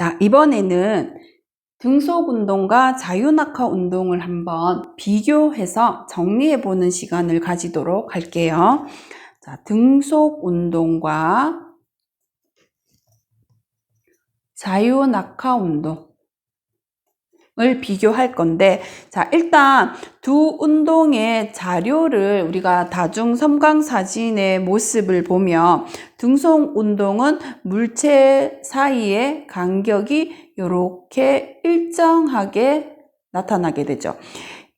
자, 이번에는 등속 운동과 자유낙하 운동을 한번 비교해서 정리해 보는 시간을 가지도록 할게요. 자, 등속 운동과 자유낙하 운동 을 비교할 건데, 자, 일단 두 운동의 자료를 우리가 다중 섬광 사진의 모습을 보면 등속 운동은 물체 사이의 간격이 이렇게 일정하게 나타나게 되죠.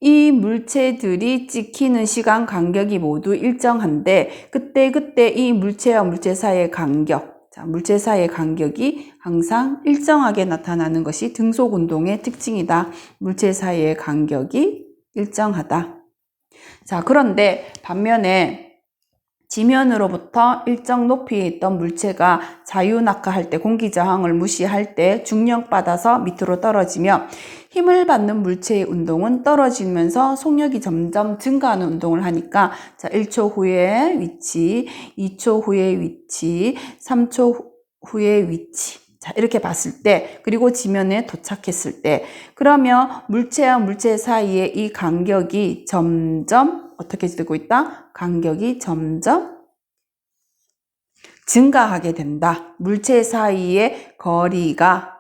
이 물체들이 찍히는 시간 간격이 모두 일정한데 그때그때 이 물체와 물체 사이의 간격, 자, 물체 사이의 간격이 항상 일정하게 나타나는 것이 등속 운동의 특징이다. 물체 사이의 간격이 일정하다. 자, 그런데 반면에 지면으로부터 일정 높이에 있던 물체가 자유낙하할 때 공기 저항을 무시할 때 중력받아서 밑으로 떨어지며 힘을 받는 물체의 운동은 떨어지면서 속력이 점점 증가하는 운동을 하니까 자 1초 후에 위치, 2초 후에 위치, 3초 후에 위치 자, 이렇게 봤을 때, 그리고 지면에 도착했을 때, 그러면 물체와 물체 사이의 이 간격이 점점 어떻게 되고 있다? 간격이 점점 증가하게 된다. 물체 사이의 거리가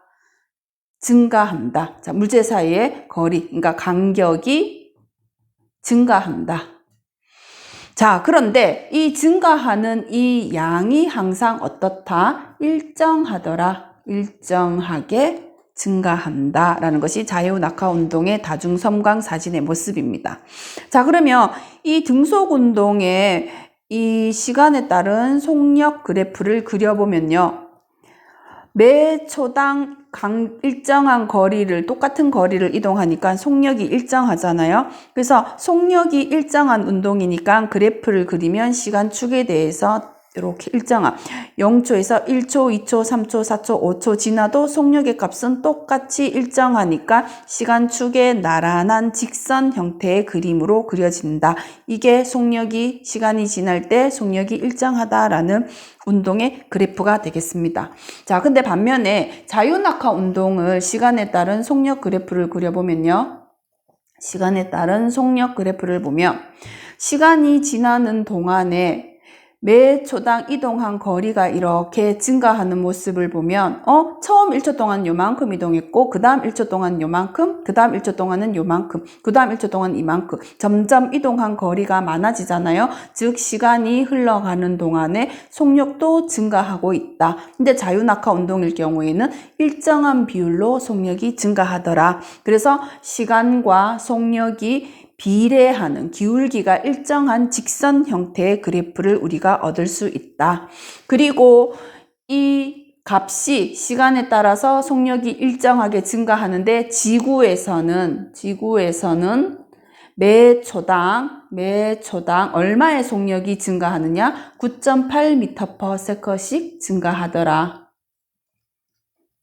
증가한다. 자, 물체 사이의 거리, 그러니까 간격이 증가한다. 자, 그런데 이 증가하는 이 양이 항상 어떻다? 일정하더라. 일정하게 증가한다. 라는 것이 자유 낙하 운동의 다중 섬광 사진의 모습입니다. 자, 그러면 이 등속 운동의 이 시간에 따른 속력 그래프를 그려보면요. 매 초당 강, 일정한 거리를, 똑같은 거리를 이동하니까 속력이 일정하잖아요. 그래서 속력이 일정한 운동이니까 그래프를 그리면 시간축에 대해서 이렇게 일정한 0초에서 1초, 2초, 3초, 4초, 5초 지나도 속력의 값은 똑같이 일정하니까 시간축의 나란한 직선 형태의 그림으로 그려진다. 이게 속력이 시간이 지날 때 속력이 일정하다라는 운동의 그래프가 되겠습니다. 자, 근데 반면에 자유낙하 운동을 시간에 따른 속력 그래프를 그려보면요. 시간에 따른 속력 그래프를 보면 시간이 지나는 동안에 매 초당 이동한 거리가 이렇게 증가하는 모습을 보면 어 처음 1초 동안 요만큼 이동했고 그 다음 1초 동안 요만큼 그 다음 1초 동안은 요만큼 그 다음 1초 동안 이만큼 점점 이동한 거리가 많아지잖아요. 즉 시간이 흘러가는 동안에 속력도 증가하고 있다. 근데 자유낙하 운동일 경우에는 일정한 비율로 속력이 증가하더라. 그래서 시간과 속력이 비례하는 기울기가 일정한 직선 형태의 그래프를 우리가 얻을 수 있다. 그리고 이 값이 시간에 따라서 속력이 일정하게 증가하는데 지구에서는 지구에서는 매 초당 매 초당 얼마의 속력이 증가하느냐? 9.8m/s씩 증가하더라.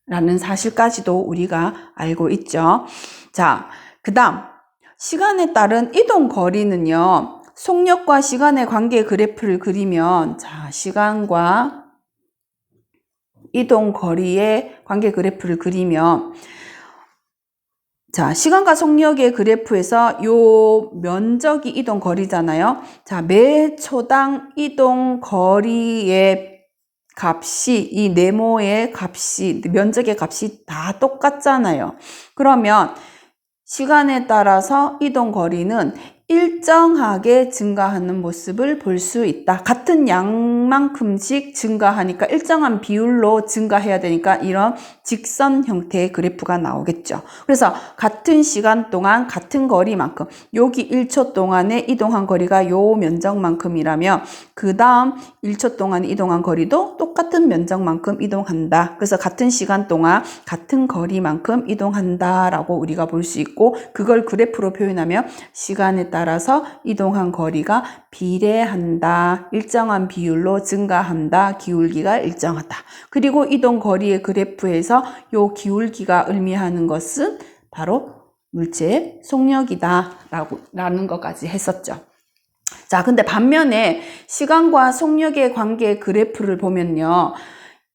라는 사실까지도 우리가 알고 있죠. 자, 그다음 시간에 따른 이동 거리는요. 속력과 시간의 관계 그래프를 그리면 자, 시간과 이동 거리의 관계 그래프를 그리면 자, 시간과 속력의 그래프에서 요 면적이 이동 거리잖아요. 자, 매 초당 이동 거리의 값이 이 네모의 값이 면적의 값이 다 똑같잖아요. 그러면 시간에 따라서 이동 거리는 일정하게 증가하는 모습을 볼 수 있다. 같은 양만큼씩 증가하니까 일정한 비율로 증가해야 되니까 이런 직선 형태의 그래프가 나오겠죠. 그래서 같은 시간 동안 같은 거리만큼 여기 1초 동안에 이동한 거리가 요 면적만큼이라면 그 다음 1초 동안 이동한 거리도 똑같은 면적만큼 이동한다. 그래서 같은 시간 동안 같은 거리만큼 이동한다라고 우리가 볼 수 있고 그걸 그래프로 표현하면 시간에 따라 따라서 이동한 거리가 비례한다. 일정한 비율로 증가한다. 기울기가 일정하다. 그리고 이동 거리의 그래프에서 요 기울기가 의미하는 것은 바로 물체의 속력이다. 라고, 라는 것까지 했었죠. 자, 근데 반면에 시간과 속력의 관계 그래프를 보면요.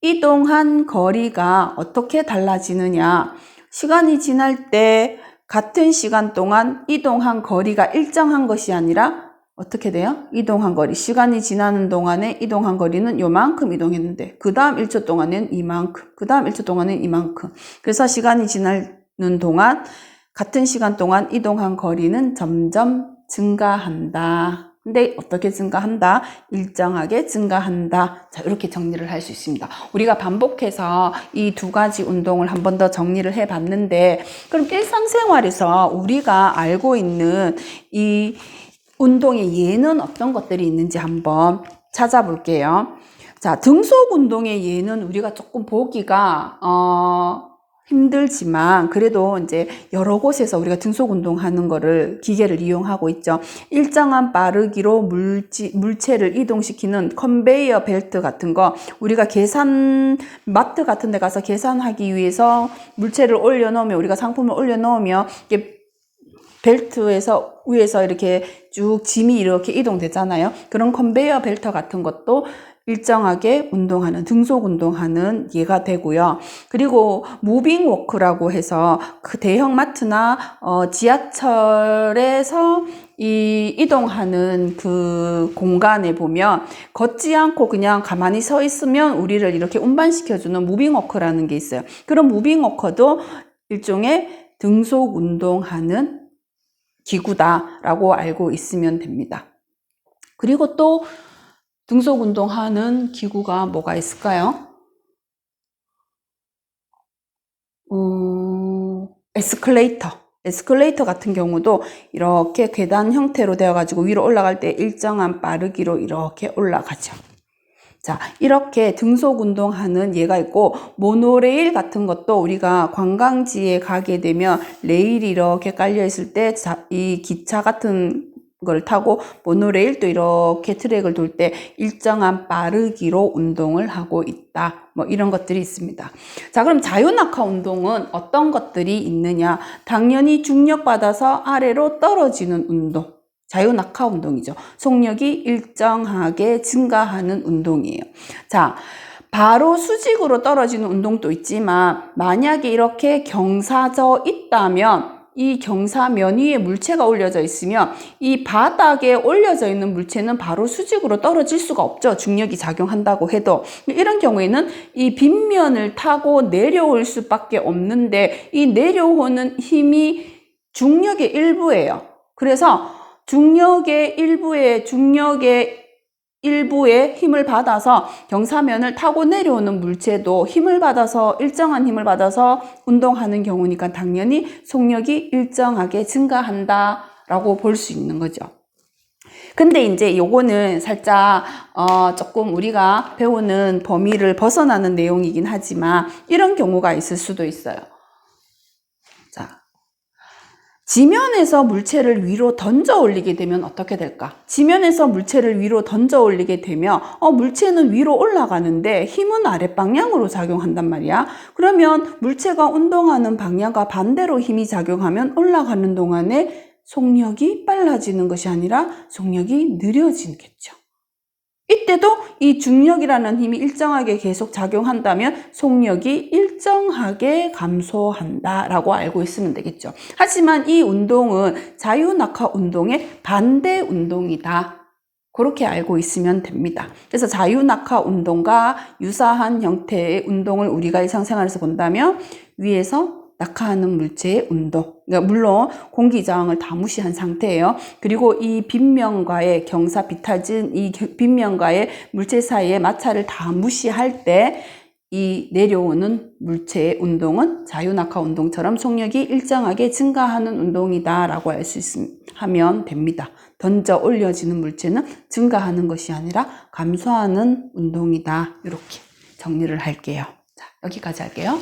이동한 거리가 어떻게 달라지느냐? 시간이 지날 때 같은 시간 동안 이동한 거리가 일정한 것이 아니라 어떻게 돼요? 이동한 거리. 시간이 지나는 동안에 이동한 거리는 요만큼 이동했는데, 그 다음 1초 동안은 이만큼, 그 다음 1초 동안은 이만큼. 그래서 시간이 지나는 동안, 같은 시간 동안 이동한 거리는 점점 증가한다. 근데 어떻게 증가한다? 일정하게 증가한다. 자, 이렇게 정리를 할 수 있습니다. 우리가 반복해서 이 두 가지 운동을 한 번 더 정리를 해 봤는데, 그럼 일상생활에서 우리가 알고 있는 이 운동의 예는 어떤 것들이 있는지 한번 찾아볼게요. 자, 등속 운동의 예는 우리가 조금 보기가, 어, 힘들지만 그래도 이제 여러 곳에서 우리가 등속 운동하는 거를 기계를 이용하고 있죠. 일정한 빠르기로 물지, 물체를 이동시키는 컨베이어 벨트 같은 거 우리가 계산 마트 같은 데 가서 계산하기 위해서 물체를 올려 놓으면 우리가 상품을 올려 놓으면 이게 벨트에서 위에서 이렇게 쭉 짐이 이렇게 이동되잖아요. 그런 컨베이어 벨트 같은 것도 일정하게 운동하는 등속 운동하는 예가 되고요. 그리고 무빙 워크라고 해서 그 대형 마트나 어, 지하철에서 이 이동하는 그 공간에 보면 걷지 않고 그냥 가만히 서 있으면 우리를 이렇게 운반시켜주는 무빙 워크라는 게 있어요. 그런 무빙 워커도 일종의 등속 운동하는 기구다라고 알고 있으면 됩니다. 그리고 또 등속 운동하는 기구가 뭐가 있을까요? 음, 에스컬레이터. 에스컬레이터 같은 경우도 이렇게 계단 형태로 되어가지고 위로 올라갈 때 일정한 빠르기로 이렇게 올라가죠. 자, 이렇게 등속 운동하는 예가 있고, 모노레일 같은 것도 우리가 관광지에 가게 되면 레일이 이렇게 깔려 있을 때, 이 기차 같은 걸 타고 모노레일도 이렇게 트랙을 돌 때 일정한 빠르기로 운동을 하고 있다. 뭐 이런 것들이 있습니다. 자, 그럼 자유낙하 운동은 어떤 것들이 있느냐? 당연히 중력 받아서 아래로 떨어지는 운동. 자유낙하 운동이죠. 속력이 일정하게 증가하는 운동이에요. 자, 바로 수직으로 떨어지는 운동도 있지만 만약에 이렇게 경사져 있다면 이 경사면 위에 물체가 올려져 있으면 이 바닥에 올려져 있는 물체는 바로 수직으로 떨어질 수가 없죠. 중력이 작용한다고 해도. 이런 경우에는 이 빗면을 타고 내려올 수밖에 없는데 이 내려오는 힘이 중력의 일부예요. 그래서 중력의 일부에 중력의 일부의 힘을 받아서 경사면을 타고 내려오는 물체도 힘을 받아서 일정한 힘을 받아서 운동하는 경우니까 당연히 속력이 일정하게 증가한다 라고 볼 수 있는 거죠. 근데 이제 요거는 살짝 어 조금 우리가 배우는 범위를 벗어나는 내용이긴 하지만 이런 경우가 있을 수도 있어요. 지면에서 물체를 위로 던져 올리게 되면 어떻게 될까? 지면에서 물체를 위로 던져 올리게 되면 어, 물체는 위로 올라가는데 힘은 아랫방향으로 작용한단 말이야. 그러면 물체가 운동하는 방향과 반대로 힘이 작용하면 올라가는 동안에 속력이 빨라지는 것이 아니라 속력이 느려지겠죠. 이때도 이 중력이라는 힘이 일정하게 계속 작용한다면 속력이 일정하게 감소한다라고 알고 있으면 되겠죠. 하지만 이 운동은 자유낙하 운동의 반대 운동이다. 그렇게 알고 있으면 됩니다. 그래서 자유낙하 운동과 유사한 형태의 운동을 우리가 일상생활에서 본다면 위에서 낙하하는 물체의 운동. 그러니까 물론 공기 저항을 다 무시한 상태예요. 그리고 이 빗면과의 경사 비탈진 이 빗면과의 물체 사이의 마찰을 다 무시할 때 이 내려오는 물체의 운동은 자유낙하 운동처럼 속력이 일정하게 증가하는 운동이다라고 알수 있으면 됩니다. 던져 올려지는 물체는 증가하는 것이 아니라 감소하는 운동이다. 이렇게 정리를 할게요. 자, 여기까지 할게요.